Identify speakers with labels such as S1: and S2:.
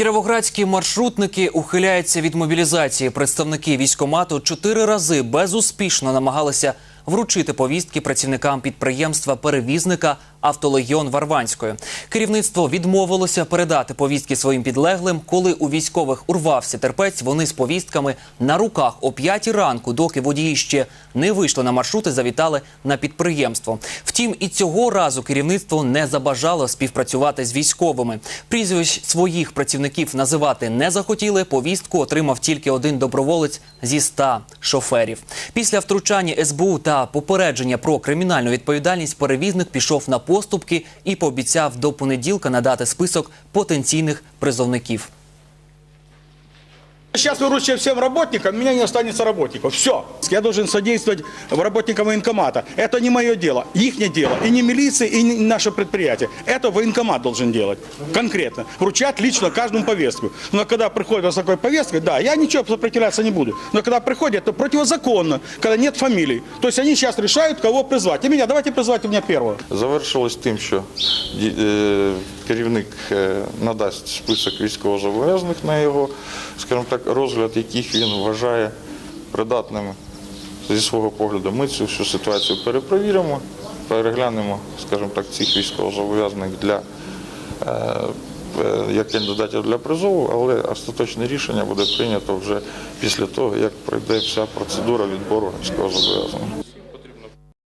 S1: Кіровоградські маршрутники ухиляються від мобілізації. Представники військомату чотири рази безуспішно намагалися вручити повістки працівникам підприємства перевізника Автолегіон Варванської. Керівництво відмовилося передати повістки своїм підлеглим. Коли у військових урвався терпець, вони з повістками на руках о п'ятій ранку, доки водії ще не вийшли на маршрути, завітали на підприємство. Втім, і цього разу керівництво не забажало співпрацювати з військовими. Прізвищ своїх працівників називати не захотіли. Повістку отримав тільки один доброволець зі ста шоферів. Після втручання СБУ та попередження про кримінальну відповідальність перевізник пішов на поступки і пообіцяв до понеділка надати список потенційних призовників.
S2: Сейчас выручаю всем работникам, у меня не останется работников. Все. Я должен содействовать работникам военкомата. Это не мое дело, их дело. И не милиция, и не наше предприятие. Это военкомат должен делать. Конкретно. Вручать лично каждому повестку. Но когда приходят с такой повесткой, да, я ничего сопротивляться не буду. Но когда приходят, то противозаконно, когда нет фамилий. То есть они сейчас решают, кого призвать. И меня, давайте призвать у меня первого.
S3: Завершилось тим, що ді- е, керівник е, надасть список військовозобов'язаних на його, скажімо так, розгляд, яких він вважає придатними зі свого погляду. Ми цю всю ситуацію перепровіримо, переглянемо, скажімо так, цих військовозобов'язаних для е, е, як кандидатів для призову, але остаточне рішення буде прийнято вже після того, як пройде вся процедура відбору військовозобов'язаних.